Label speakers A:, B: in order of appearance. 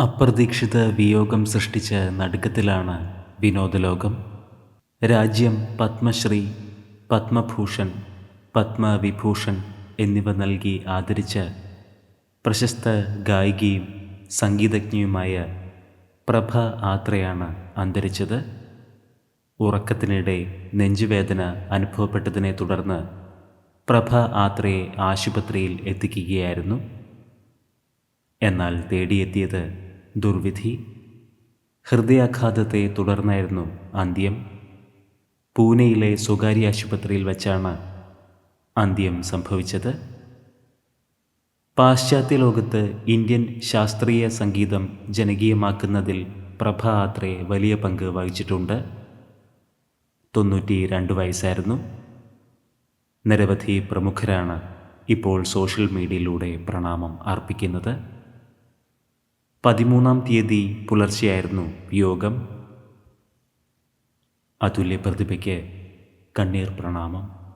A: അപ്രതീക്ഷിത വിയോഗം സൃഷ്ടിച്ച നടുക്കത്തിലാണ് വിനോദലോകം. രാജ്യം പത്മശ്രീ പത്മഭൂഷൺ പത്മവിഭൂഷൺ എന്നിവ നൽകി ആദരിച്ച പ്രശസ്ത ഗായികയും സംഗീതജ്ഞയുമായ പ്രഭ ആത്രയാണ് അന്തരിച്ചത്. ഉറക്കത്തിനിടെ നെഞ്ചുവേദന അനുഭവപ്പെട്ടതിനെ തുടർന്ന് പ്രഭ ആത്രയെ ആശുപത്രിയിൽ എത്തിക്കുകയായിരുന്നു. എന്നാൽ തേടിയെത്തിയത് ദുർവിധി. ഹൃദയാഘാതത്തെ തുടർന്നായിരുന്നു അന്ത്യം. പൂനെയിലെ സ്വകാര്യ ആശുപത്രിയിൽ വച്ചാണ് അന്ത്യം സംഭവിച്ചത്. പാശ്ചാത്യ ലോകത്ത് ഇന്ത്യൻ ശാസ്ത്രീയ സംഗീതം ജനകീയമാക്കുന്നതിൽ പ്രഭ ആത്രേ വലിയ പങ്ക് വഹിച്ചിട്ടുണ്ട്. തൊണ്ണൂറ്റി രണ്ട് വയസ്സായിരുന്നു. നിരവധി പ്രമുഖരാണ് ഇപ്പോൾ സോഷ്യൽ മീഡിയയിലൂടെ പ്രണാമം അർപ്പിക്കുന്നത്. പതിമൂന്നാം തീയതി പുലർച്ചെയായിരുന്നു യോഗം. അതുല്യ പ്രതിഭയ്ക്ക് കണ്ണീർ പ്രണാമം.